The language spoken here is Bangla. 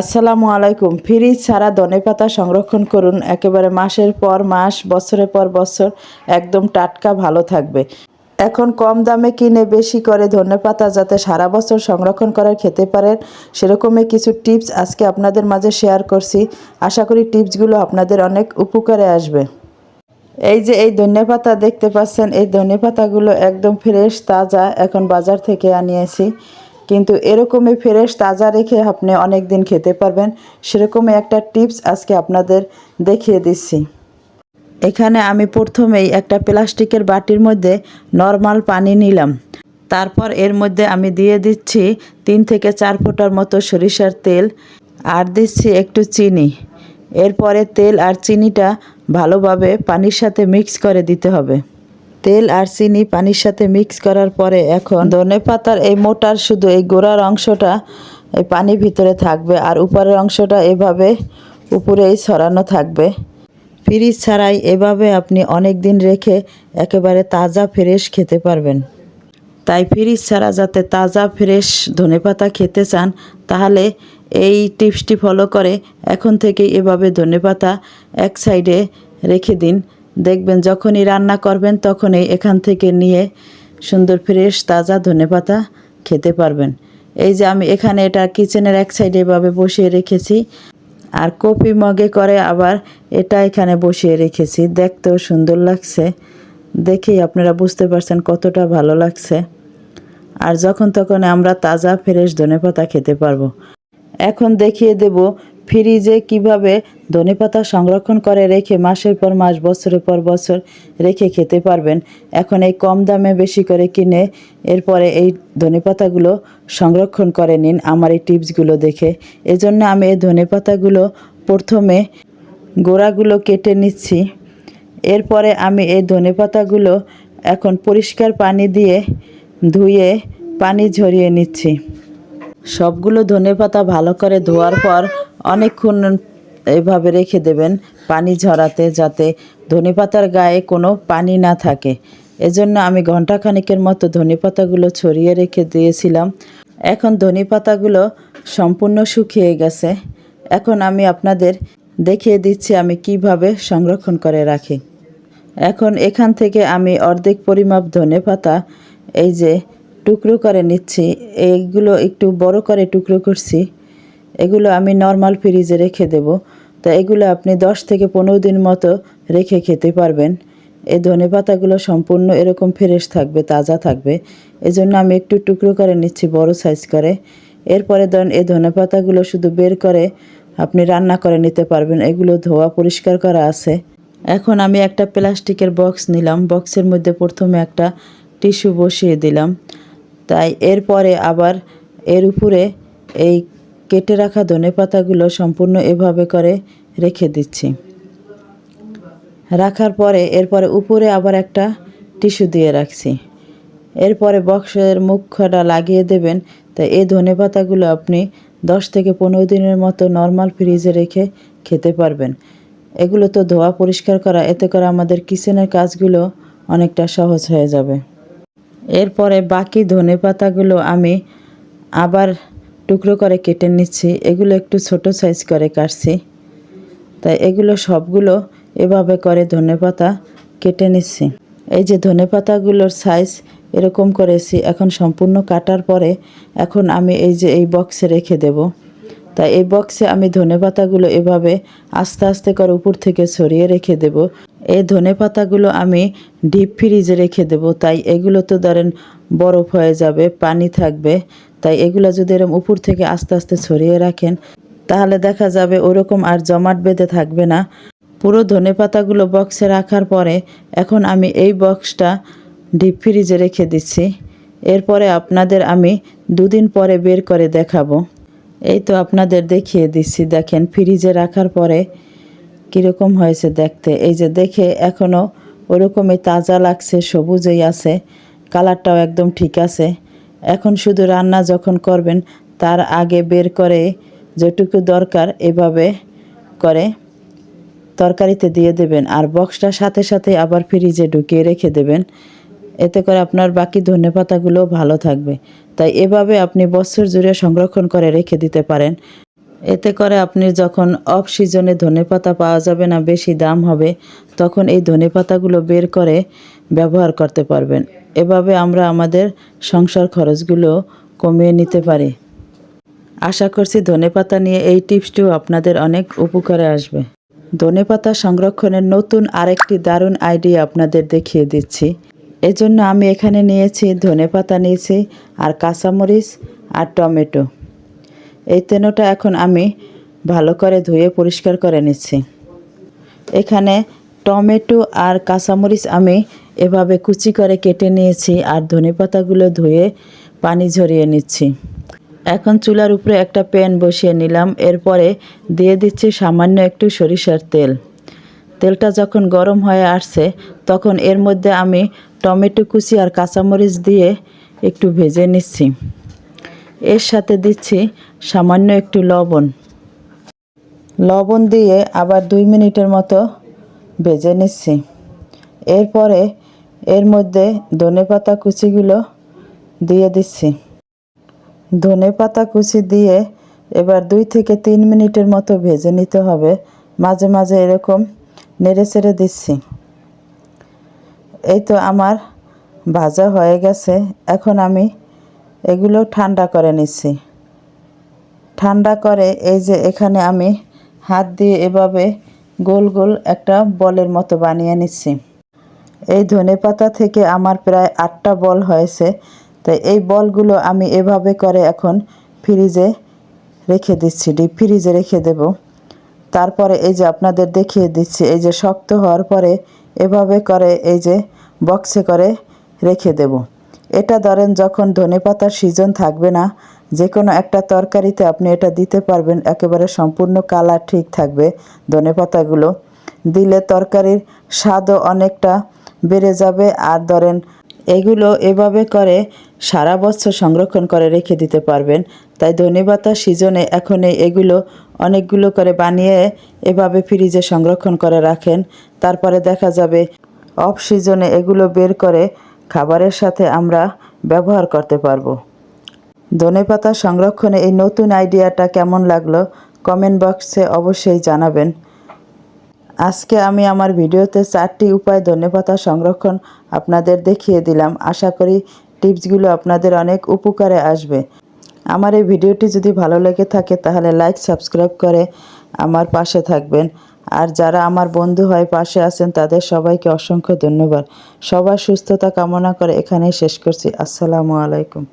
আসসালামু আলাইকুম। ফ্রিজ ছাড়া ধনেপাতা সংরক্ষণ করুন। একেবারে মাসের পর মাস, বছরের পর বছর একদম টাটকা ভালো থাকবে। এখন কম দামে কিনে বেশি করে ধনেপাতা যাতে সারা বছর সংরক্ষণ করে খেতে পারেন, সেরকমই কিছু টিপস আজকে আপনাদের মাঝে শেয়ার করছি। আশা করি টিপসগুলো আপনাদের অনেক উপকারে আসবে। এই যে এই ধনেপাতা দেখতে পাচ্ছেন, এই ধনেপাতাগুলো একদম ফ্রেশ, তাজা, এখন বাজার থেকে আনিয়েছি। কিন্তু এরকমই ফ্রেশ তাজা রেখে আপনি অনেক দিন খেতে পারবেন, সেরকমই একটা টিপস আজকে আপনাদের দেখিয়ে দিচ্ছি। এখানে আমি প্রথমেই একটা প্লাস্টিকের বাটির মধ্যে নর্মাল পানি নিলাম। তারপর এর মধ্যে আমি দিয়ে দিচ্ছি তিন থেকে চার ফোঁটার মতো সরিষার তেল আর দিচ্ছি একটু চিনি। এরপরে তেল আর চিনিটা ভালোভাবে পানির সাথে মিক্স করে দিতে হবে। তেল আর চিনি পানির সাথে মিক্স করার পরে এখন ধনে পাতার এই মোটার শুধু এই গোড়ার অংশটা এই পানির ভিতরে থাকবে আর উপরের অংশটা এভাবে উপরেই ছড়ানো থাকবে। ফ্রিজ ছাড়াই এভাবে আপনি অনেক দিন রেখে একেবারে তাজা ফ্রেশ খেতে পারবেন। তাই ফ্রিজ ছাড়া যাতে তাজা ফ্রেশ ধনেপাতা খেতে চান, তাহলে এই টিপসটি ফলো করে এখন থেকেই এভাবে ধনেপাতা এক সাইডে রেখে দিন। দেখবেন যখনই রান্না করবেন, তখনই এখান থেকে নিয়ে সুন্দর ফ্রেশ তাজা ধনেপাতা খেতে পারবেন। এই যে আমি এখানে এটা কিচেনের এক সাইডে এভাবে বসিয়ে রেখেছি। আর কপি মগে করে আবার এটা এখানে বসিয়ে রেখেছি। দেখতেও সুন্দর লাগছে। দেখেই আপনারা বুঝতে পারছেন কতটা ভালো লাগছে। আর যখন তখন আমরা তাজা ফ্রেশ ধনেপাতা খেতে পারব। এখন দেখিয়ে দেব ফ্রিজে কীভাবে ধনেপাতা সংরক্ষণ করে রেখে মাসের পর মাস, বছরের পর বছর রেখে খেতে পারবেন? এখন এই কম দামে বেশি করে কিনে এরপরে এই ধনেপাতাগুলো সংরক্ষণ করে নিন আমার এই টিপসগুলো দেখে। এজন্য আমি এই ধনেপাতাগুলো প্রথমে গোড়াগুলো কেটে নিচ্ছি। এরপরে আমি এই ধনেপাতাগুলো এখন পরিষ্কার পানি দিয়ে ধুয়ে পানি ঝরিয়ে নিচ্ছি। সবগুলো ধনেপাতা ভালো করে ধোয়ার পর অনেকক্ষণ এভাবে রেখে দেবেন পানি ঝরাতে যাতে ধনেপাতার গায়ে কোনো পানি না থাকে। এজন্য আমি ঘন্টাখানিকের মতো ধনেপাতাগুলো ছড়িয়ে রেখে দিয়েছিলাম। এখন ধনেপাতাগুলো সম্পূর্ণ শুকিয়ে গেছে। এখন আমি আপনাদের দেখিয়ে দিচ্ছি আমি কীভাবে সংরক্ষণ করে রাখি। এখন এখান থেকে আমি অর্ধেক পরিমাপ ধনে পাতা, এই যে টুকরো করে নিচ্ছি। এইগুলো একটু বড় করে টুকরো করছি। এগুলো আমি নর্মাল ফ্রিজে রেখে দেব। তা এগুলো আপনি দশ থেকে পনেরো দিন মতো রেখে খেতে পারবেন। এই ধনে পাতাগুলো সম্পূর্ণ এরকম ফ্রেশ থাকবে, তাজা থাকবে। এজন্য আমি একটু টুকরো করে নিচ্ছি, বড় সাইজ করে। এরপরে ধরেন এই ধনে পাতাগুলো শুধু বের করে আপনি রান্না করে নিতে পারবেন। এগুলো ধোয়া পরিষ্কার করা আছে। এখন আমি একটা প্লাস্টিকের বক্স নিলাম। বক্সের মধ্যে প্রথমে একটা টিস্যু বসিয়ে দিলাম। তাই এরপরে আবার এর উপরে এই কেটে রাখা ধনে পাতাগুলো সম্পূর্ণ এভাবে করে রেখে দিচ্ছি। রাখার পরে এরপরে উপরে আবার একটা টিস্যু দিয়ে রাখছি। এরপরে বক্সের মুখটা লাগিয়ে দেবেন। তাই এই ধনে পাতাগুলো আপনি দশ থেকে পনেরো দিনের মতো নর্মাল ফ্রিজে রেখে খেতে পারবেন। এগুলো তো ধোয়া পরিষ্কার করা, এতে করে আমাদের কিচেনের কাজগুলো অনেকটা সহজ হয়ে যাবে। এরপরে বাকি ধনে পাতাগুলো আমি আবার টুকরো করে কেটে নিচ্ছি। এগুলো একটু ছোট সাইজ করে কাটছি। তাই এগুলো সবগুলো এভাবে করে ধনে পাতা কেটে নিচ্ছি। এই যে ধনে পাতাগুলোর সাইজ এরকম করেছি, এখন সম্পূর্ণ কাটার পরে এখন আমি এই যে এই বক্সে রেখে দেব। তাই এই বক্সে আমি ধনে পাতাগুলো এভাবে আস্তে আস্তে করে উপর থেকে ছড়িয়ে রেখে দেব। এই ধনে পাতাগুলো আমি ডিপ ফ্রিজে রেখে দেব। তাই এগুলো তো ধরেন বরফ হয়ে যাবে, পানি থাকবে। তাই এগুলো যদি এরকম উপর থেকে আস্তে আস্তে ছড়িয়ে রাখেন, তাহলে দেখা যাবে ওরকম আর জমাট বেঁধে থাকবে না। পুরো ধনে পাতাগুলো বক্সে রাখার পরে এখন আমি এই বক্সটা ডিপ ফ্রিজে রেখে দিচ্ছি। এরপরে আপনাদের আমি দুদিন পরে বের করে দেখাবো। এই তো আপনাদের দেখিয়ে দিচ্ছি, দেখেন ফ্রিজে রাখার পরে কীরকম হয়েছে দেখতে? এই যে দেখে এখনও ওরকমই তাজা লাগছে, সবুজই আছে, কালারটাও একদম ঠিক আছে। এখন শুধু রান্না যখন করবেন, তার আগে বের করে যেটুকু দরকার এভাবে করে তরকারিতে দিয়ে দেবেন। আর বক্সটা সাথে সাথে আবার ফ্রিজে ঢুকিয়ে রেখে দেবেন। এতে করে আপনার বাকি ধনে পাতাগুলো ভালো থাকবে। তাই এভাবে আপনি বছর জুড়ে সংরক্ষণ করে রেখে দিতে পারেন। এতে করে আপনি যখন অফ সিজনে ধনেপাতা পাওয়া যাবে না, বেশি দাম হবে, তখন এই ধনেপাতাগুলো বের করে ব্যবহার করতে পারবেন। এভাবে আমরা আমাদের সংসার খরচগুলো কমিয়ে নিতে পারি। আশা করছি ধনেপাতা নিয়ে এই টিপসটিও আপনাদের অনেক উপকারে আসবে। ধনেপাতা সংরক্ষণের নতুন আরেকটি দারুণ আইডিয়া আপনাদের দেখিয়ে দিচ্ছি। এজন্য আমি এখানে নিয়েছি ধনেপাতা নিয়েছি, আর কাঁচামরিচ, আর টমেটো। এই তেনোটা এখন আমি ভালো করে ধুয়ে পরিষ্কার করে নিচ্ছি। এখানে টমেটো আর কাঁচামরিচ আমি এভাবে কুচি করে কেটে নিয়েছি আর ধনেপাতাগুলো ধুয়ে পানি ঝরিয়ে নিচ্ছি। এখন চুলার উপরে একটা প্যান বসিয়ে নিলাম, এরপরে দিয়ে দিচ্ছি সামান্য একটু সরিষার তেল। তেলটা যখন গরম হয়ে আসছে, তখন এর মধ্যে আমি টমেটো কুচি আর কাঁচামরিচ দিয়ে একটু ভেজে নিচ্ছি। এর সাথে দিচ্ছি সামান্য একটু লবণ। লবণ দিয়ে আবার দুই মিনিটের মতো ভেজে নিচ্ছি। এরপরে এর মধ্যে ধনেপাতা কুচিগুলো দিয়ে দিচ্ছি। ধনেপাতা কুচি দিয়ে এবার দুই থেকে তিন মিনিটের মতো ভেজে নিতে হবে। মাঝে মাঝে এরকম নেড়ে চেড়ে দিচ্ছি। এই তো আমার ভাজা হয়ে গেছে। এখন আমি এগুলো ঠান্ডা করে নিচ্ছি। ঠান্ডা করে এই যে এখানে আমি হাত দিয়ে এভাবে গোল গোল একটা বলের মতো বানিয়ে নিচ্ছি। এই ধনে পাতা থেকে আমার প্রায় আটটা বল হয়েছে, তাই এই বলগুলো আমি এভাবে করে এখন ফ্রিজে রেখে দিচ্ছি, ডিপ ফ্রিজে রেখে দেব। তারপরে এই যে আপনাদের দেখিয়ে দিচ্ছি, এই যে শক্ত হওয়ার পরে এভাবে করে এই যে বক্সে করে রেখে দেব। এটা ধরেন যখন ধনেপাতার সিজন থাকবে না যে কোনো একটা তরকারিতে আপনি এটা দিতে পারবেন, একেবারে সম্পূর্ণ কালার ঠিক থাকবে ধনেপাতাগুলো দিলে তরকারির স্বাদও অনেকটা বেড়ে যাবে আর ধরেন এগুলো এভাবে করে সারা বছর সংরক্ষণ করে রেখে দিতে পারবেন। তাই ধনেপাতা সিজনে এখন এগুলো অনেকগুলো করে বানিয়ে এভাবে ফ্রিজে সংরক্ষণ করে রাখেন। তারপরে দেখা যাবে অফ সিজনে এগুলো বের করে খাবারের সাথে আমরা ব্যবহার করতে পারব। ধনেপাতা সংরক্ষণে এই নতুন আইডিয়াটা কেমন লাগল কমেন্ট বক্সে অবশ্যই জানাবেন। আজকে আমি আমার ভিডিওতে চারটি উপায় ধনেপাতা সংরক্ষণ আপনাদের দেখিয়ে দিলাম। আশা করি টিপসগুলো আপনাদের অনেক উপকারে আসবে। আমার এই ভিডিওটি যদি ভালো লেগে থাকে তাহলে লাইক, সাবস্ক্রাইব করে আমার পাশে থাকবেন। আর যারা আমার বন্ধু হয় পাশে আছেন, তাদের সবাইকে অসংখ্য ধন্যবাদ। সবার সুস্থতা কামনা করে এখানেই শেষ করছি। আসসালামু আলাইকুম।